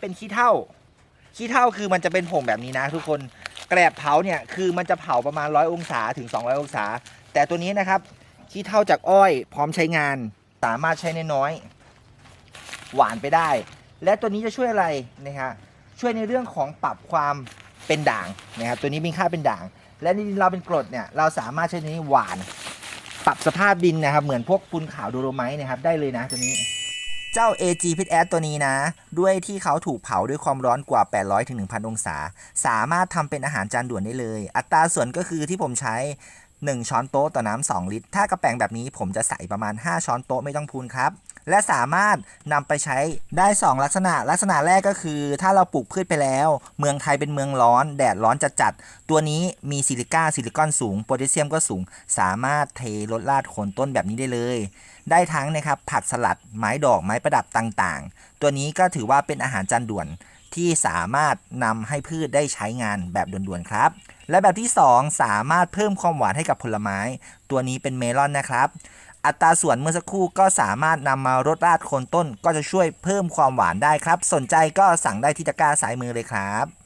เป็นขี้เถ้าขี้เถ้าคือมันจะเป็นผงแบบนี้นะ ทุกคนแกลบเผาเนี่ยคือมันจะเผาประมาณร้อยองศาถึง 200 องศา แต่ตัวนี้นะครับขี้เถ้าจากอ้อยพร้อมใช้งานสามารถใช้น้อยๆหวานไปได้ และตัวนี้จะช่วยอะไรนะฮะช่วยในเรื่องของปรับความเป็นด่างนะครับตัวนี้มีค่าเป็นด่าง และดินเราเป็นกรดเนี่ยเราสามารถใช้ตัวนี้หวาน ปรับสภาพดินนะครับ เหมือนพวกปูนขาวโดโลไมต์นะครับได้เลยนะตัวนี้ เจ้า AG Pit a d ตัวนี้นะ ด้วยที่เขาถูกเผาด้วยความร้อนกว่า 800-1,000 องศา สามารถทำเป็นอาหารจานด่วนได้เลย อัตราส่วนก็คือที่ผมใช้ 1 ช้อนโต๊ะต่อน้ำ2ลิตร ถ้ากระแป้งแบบนี้ผมจะใส่ประมาณ 5 ช้อนโต๊ะไม่ต้องพูนครับ และสามารถนำไปใช้ได้ 2 ลักษณะ ลักษณะแรกก็คือ ถ้าเราปลูกพืชไปแล้ว เมืองไทยเป็นเมืองร้อน แดดร้อนจัดๆตัวนี้มีซิลิก้าซิลิคอนสูงโพแทสเซียมก็สูง สามารถเทลดลาดโคนต้นแบบนี้ได้เลย ได้ทั้งนะครับผักสลัดไม้ดอกไม้ประดับต่างๆ ตัวนี้ก็ถือว่าเป็นอาหารจานด่วน ที่สามารถนำให้พืชได้ใช้งานแบบด่วนๆครับ และแบบที่ 2 สามารถเพิ่มความหวานให้กับผลไม้ ตัวนี้เป็นเมลอนนะครับ อัตราส่วนเมื่อสักครู่ก็สามารถนำมารดราดโคนต้น ก็จะช่วยเพิ่มความหวานได้ครับ สนใจก็สั่งได้ที่ตะกร้าสายมือเลยครับ